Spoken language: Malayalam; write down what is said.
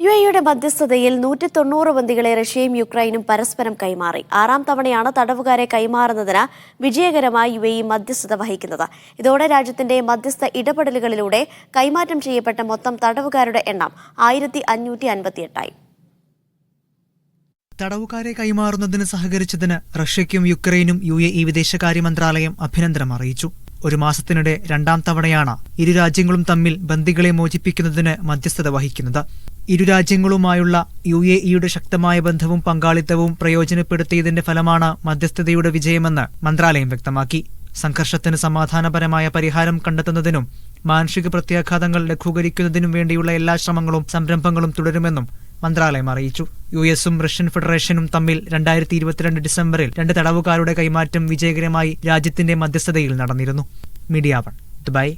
യു എയുടെ മധ്യസ്ഥതയിൽ നൂറ്റി തൊണ്ണൂറ് ബന്ദികളെ റഷ്യയും യുക്രൈനും പരസ്പരം കൈമാറി. ആറാം തവണയാണ് തടവുകാരെ കൈമാറുന്നതിന് വിജയകരമായി യു എ മധ്യസ്ഥത വഹിക്കുന്നത്. ഇതോടെ രാജ്യത്തിന്റെ മധ്യസ്ഥ ഇടപെടലുകളിലൂടെ കൈമാറ്റം ചെയ്യപ്പെട്ട മൊത്തം തടവുകാരുടെ എണ്ണം ആയിരത്തി അഞ്ഞൂറ്റി അൻപത്തിയെട്ടായി തടവുകാരെ കൈമാറുന്നതിന് സഹകരിച്ചതിന് റഷ്യയ്ക്കും യുക്രൈനും യു എ ഇ വിദേശകാര്യ മന്ത്രാലയം അഭിനന്ദനം അറിയിച്ചു. ഒരു മാസത്തിനിടെ രണ്ടാം തവണയാണ് ഇരു രാജ്യങ്ങളും തമ്മിൽ ബന്ദികളെ മോചിപ്പിക്കുന്നതിന് മധ്യസ്ഥത വഹിക്കുന്നത്. ഇരു രാജ്യങ്ങളുമായുള്ള യു എ ഇയുടെ ശക്തമായ ബന്ധവും പങ്കാളിത്തവും പ്രയോജനപ്പെടുത്തിയതിന്റെ ഫലമാണ് മധ്യസ്ഥതയുടെ വിജയമെന്ന് മന്ത്രാലയം വ്യക്തമാക്കി. സംഘർഷത്തിന് സമാധാനപരമായ പരിഹാരം കണ്ടെത്തുന്നതിനും മാനുഷിക പ്രത്യാഘാതങ്ങൾ ലഘൂകരിക്കുന്നതിനും വേണ്ടിയുള്ള എല്ലാ ശ്രമങ്ങളും സംരംഭങ്ങളും തുടരുമെന്നും മന്ത്രാലയം അറിയിച്ചു. യു എസും റഷ്യൻ ഫെഡറേഷനും തമ്മിൽ രണ്ടായിരത്തി ഇരുപത്തിരണ്ട് ഡിസംബറിൽ രണ്ട് തടവുകാരുടെ കൈമാറ്റം വിജയകരമായി രാജ്യത്തിന്റെ മധ്യസ്ഥതയിൽ നടന്നിരുന്നു. Media one Dubai.